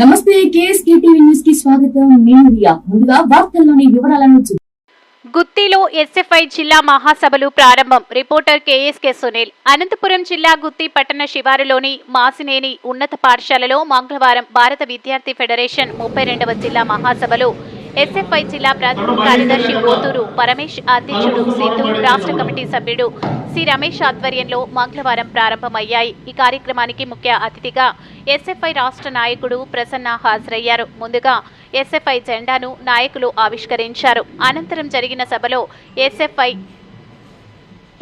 నమస్తే KSK TV న్యూస్కి స్వాగతం. నేను రియా. ముందుగా వార్తల్లోని వివరాలను గుత్తిలో ఎస్ఎఫ్ఐ జిల్లా మహాసభలు ప్రారంభం. Reporter KSK Sunil. అనంతపురం జిల్లా గుత్తి పట్టణ శివారులోని మాసినేని ఉన్నత పాఠశాలలో మంగళవారం భారత విద్యార్థి ఫెడరేషన్ ముప్పై రెండవ జిల్లా మహాసభలు ఎస్ఎఫ్ఐ జిల్లా ప్రధాన కార్యదర్శి కోతూరు పరమేష్ అధ్యక్షుడు సిద్ధు రాష్ట్ర కమిటీ సభ్యుడు సి రమేష్ ఆధ్వర్యంలో మంగళవారం ప్రారంభమయ్యాయి. ఈ కార్యక్రమానికి ముఖ్య అతిథిగా ఎస్ఎఫ్ఐ రాష్ట్ర నాయకుడు ప్రసన్న హాజరయ్యారు. ముందుగా ఎస్ఎఫ్ఐ జెండాను నాయకులు ఆవిష్కరించారు. అనంతరం జరిగిన సభలో ఎస్ఎఫ్ఐ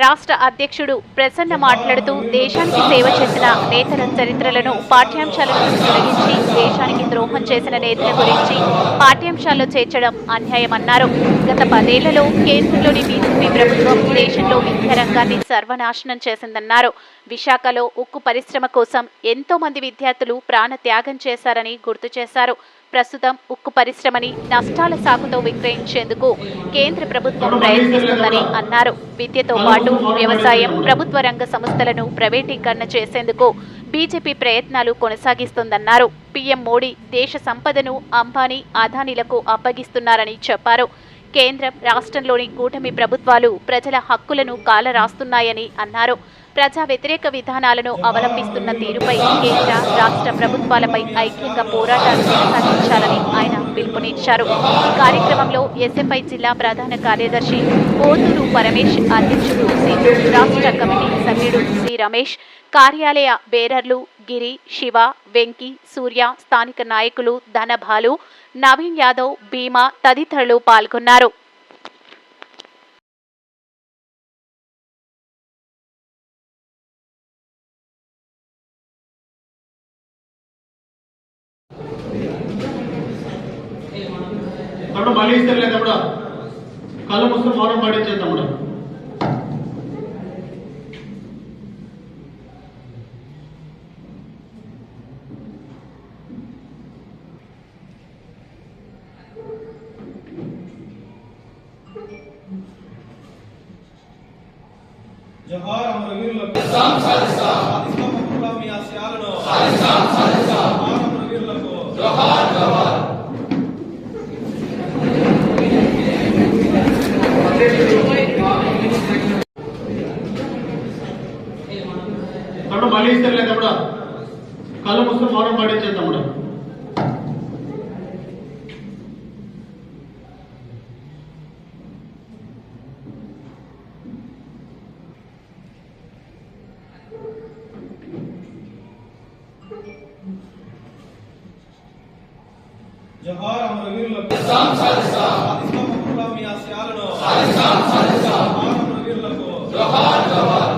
రాష్ట్ర అధ్యక్షుడు ప్రసన్న మాట్లాడుతూ దేశానికి సేవ చేసిన నేతల చరిత్రలను పాఠ్యాంశాలను తొలగించి దేశానికి ద్రోహం చేసిన నేతల గురించి పాఠ్యాంశాల్లో చేర్చడం అన్యాయమన్నారు. గత పదేళ్ళలో కేంద్రంలోని బీజేపీ ప్రభుత్వం దేశంలో విద్యా రంగాన్ని సర్వనాశనం చేసిందన్నారు. విశాఖలో ఉక్కు పరిశ్రమ కోసం ఎంతో మంది విద్యార్థులు ప్రాణ త్యాగం చేశారని గుర్తు చేశారు. ప్రస్తుతం ఉక్కు పరిశ్రమని నష్టాల సాకుతో విక్రయించేందుకు కేంద్ర ప్రభుత్వం ప్రయత్నిస్తుందని అన్నారు. విద్యతో పాటు వ్యవసాయం ప్రభుత్వ రంగ సంస్థలను ప్రైవేటీకరణ చేసేందుకు బీజేపీ ప్రయత్నాలు కొనసాగిస్తోందన్నారు. పీఎం మోడీ దేశ సంపదను అంబానీ అదానీలకు అప్పగిస్తున్నారని చెప్పారు. కేంద్రం రాష్ట్రంలోని కూటమి ప్రభుత్వాలు ప్రజల హక్కులను కాలరాస్తున్నాయని అన్నారు. ప్రజా వ్యతిరేక విధానాలను అవలంబిస్తున్న తీరుపై కేంద్ర రాష్ట్ర ప్రభుత్వాలపై ఐక్యంగా పోరాటాలు కొనసాగించాలని ఆయన పిలుపునిచ్చారు. ఈ కార్యక్రమంలో ఎస్ఎఫ్ఐ జిల్లా ప్రధాన కార్యదర్శి కోతూరు పరమేష్ అధ్యక్షుడు సింధు రాష్ట్ర కమిటీ సభ్యుడు సి. రమేష్ కార్యాలయ బేరర్లు గిరి శివ వెంకి సూర్య స్థానిక నాయకులు ధనభాలు నవీన్ యాదవ్ భీమా తదితరులు పాల్గొన్నారు. తమ్ముడు మళ్ళీ ఇస్తారు లేదా తమ్ముడు. కళ్ళు మూసుకుని మౌనం పాటించారు తమ్ముడు. జోహార్ అమరవీరులకు సాధిస్తాం హక్కుల మీ ఆశయాలను జోహార్ అమరవీరులకు తమ్ముడు మళ్ళీ ఇస్తారు లేదా తమ్ముడు కళ్ళు మూసుకుని మౌనం పాటించేది తమ్ముడు. జోహార్ అమర వీరులకు సాధిస్తాం సాధిస్తాం పాకిస్తాన్ మొత్తం మీ ఆశయాలను సాధిస్తాం సాధిస్తాం అమర వీరులకు జోహార్ జోహార్.